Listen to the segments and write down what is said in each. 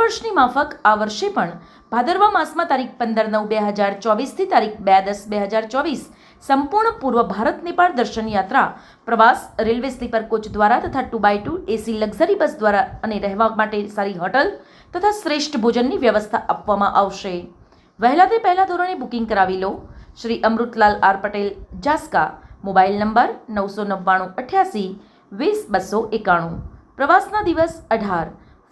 વર્ષની માફક આ વર્ષે પણ. ભાદરવા માસમાં તારીખ પંદર નવ બે હજાર ચોવીસથી તારીખ બે દસ બે હજાર ચોવીસ સંપૂર્ણ પૂર્વ ભારત નેપાળ દર્શન યાત્રા, પ્રવાસ, રેલવે સ્લીપર કોચ દ્વારા તથા two by two AC luxury bus દ્વારા અને રહેવા માટે સારી હોટલ તથા શ્રેષ્ઠ ભોજનની વ્યવસ્થા આપવામાં આવશે. વહેલા તે પહેલા ધોરણે બુકિંગ કરાવી લો. Shri Amrutlal R Patel, Jaska. Mobile number નવસો નવ્વાણું અઠ્યાસી વીસ બસો એકાણું. પ્રવાસના દિવસ અઢાર.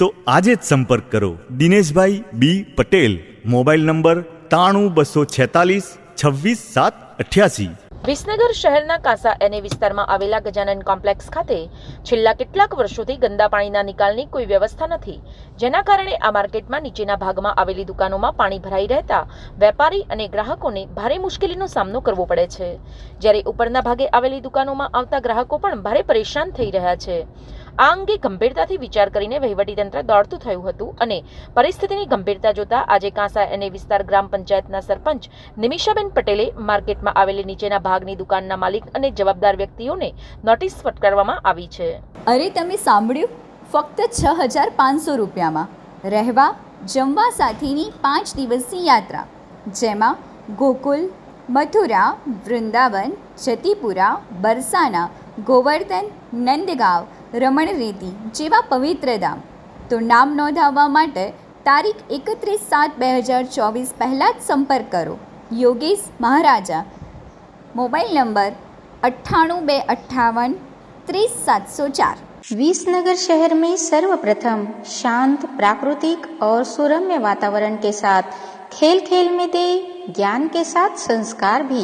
તો આજે જ સંપર્ક કરો. Dineshbhai B Patel, mobile number ત્રાણું બસો છેતાલીસ, છવ્વીસ સાત અઠ્યાસી. વિસનગર શહેરના કાસા એને વિસ્તારમાં આવેલા ગજાનન કોમ્પ્લેક્સ ખાતે છેલ્લા કેટલાક વર્ષોથી ગંદા પાણીના નિકાલની કોઈ વ્યવસ્થા નથી, જેના કારણે આ માર્કેટમાં નીચેના ભાગમાં આવેલી દુકાનોમાં પાણી ભરાઈ રહેતા વેપારી અને ગ્રાહકોને ભારે મુશ્કેલીનો સામનો કરવો પડે છે. જ્યારે ઉપરના ભાગે આવેલી દુકાનોમાં આવતા ગ્રાહકો પણ ભારે પરેશાન થઈ રહ્યા છે. આ અંગે ગંભીરતાથી વિચાર કરીને વહીવટીતંત્ર દોડતું થયું હતું અને પરિસ્થિતિની ગંભીરતા જોતા આજે કાંસા અને વિસ્તાર ગ્રામ પંચાયતના સરપંચ નિમિષાબેન પટેલે માર્કેટમાં આવેલી નીચેના ભાગની દુકાનના માલિક અને જવાબદાર વ્યક્તિઓને નોટિસ ફટકારવામાં આવી છે. અરે તમે સાંભળ્યું? ફક્ત છ હજાર પાંચસો રૂપિયામાં. રહેવા, જમવા સાથેની પાંચ દિવસની યાત્રા. જેમાં ગોકુલ, મથુરા, વૃંદાવન, જતીપુરા, બરસાના, ગોવર્ધન, નંદગાંવ રમણરેતી જેવા પવિત્ર ધામ તો નામ નોંધાવવા માટે તારીખ એકત્રીસ સાત બે હજાર ચોવીસ પહેલાં જ સંપર્ક કરો યોગેશ મહારાજા મોબાઈલ નંબર अट्ठाणु बे अट्ठावन तीस सात सौ चार विसनगर शहर में सर्वप्रथम शांत प्राकृतिक और सुरम्य वातावरण के साथ खेल खेल में दे ज्ञान के साथ संस्कार भी